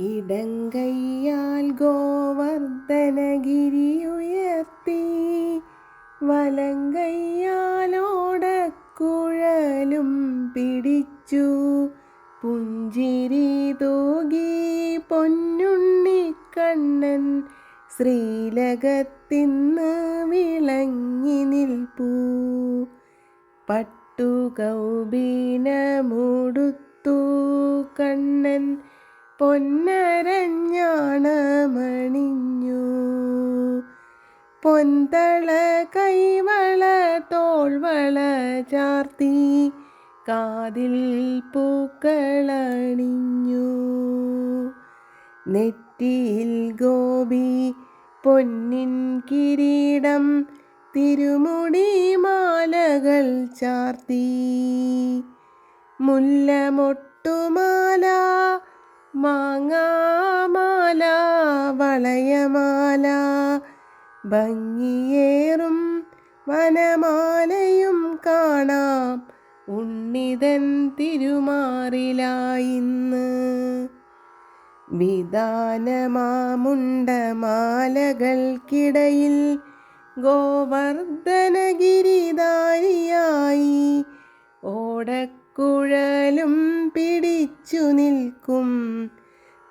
ഇടങ്കയ്യാൽ ഗോവർദ്ധനഗിരിയുയർത്തി വലങ്കയ്യാലോടക്കുഴലും പിടിച്ചു. പുഞ്ചിരി തൂകി പൊന്നുണ്ണിക്കണ്ണൻ ശ്രീലകത്തിന്ന് വിളങ്ങി നിൽപ്പൂ. പട്ടുകൗബീനമുടുത്തു കണ്ണൻ പൊന്നരഞ്ഞാണമണിഞ്ഞു. പൊന്തള കൈവള തോൾവള ചാർത്തി കാതിൽ പൂക്കളണിഞ്ഞു. നെറ്റിയിൽ ഗോപി പൊന്നിൻ കിരീടം തിരുമുടി മാലകൾ ചാർത്തി. മുല്ലമൊട്ടുമാല മാങ്ങാമാല വളയമാല ഭംഗിയേറും വനമാലയും കാണാം. ഉണ്ണിതൻ തിരുമാറിലായിന്ന് വിധാനമാമുണ്ടമാലകൾക്കിടയിൽ ഗോവർദ്ധനഗിരിധാരിയായി ഓടക്കുഴലും പിടിച്ചു നിൽക്കും.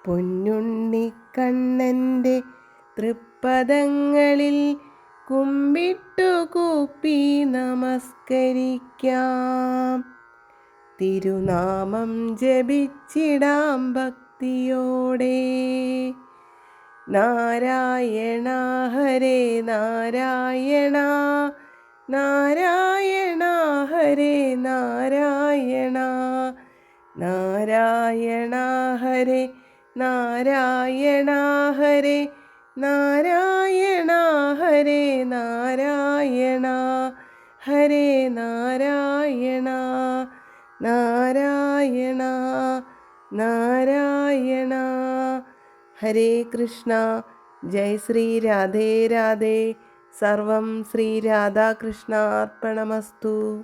പൊന്നുണ്ണിക്കണ്ണന്റെ തൃപ്പദങ്ങളിൽ കുമ്പിട്ടു കൂപ്പി നമസ്കരിക്കാം. തിരുനാമം ജപിച്ചിടാം ഭക്തിയോടെ. നാരായണ ഹരേ നാരായണ നാരായണ ഹരേ നാരായണ. നാരായണ ഹരേ നാരായണ ഹരേ നാരായണ ഹരേ നാരായണ. ഹരേ നാരായണ നാരായണ നാരായണ. ഹരേ കൃഷ്ണ ജയ് ശ്രീ രാധേ രാധേ. സർവം ശ്രീ രാധാകൃഷ്ണ അർപ്പണമസ്തു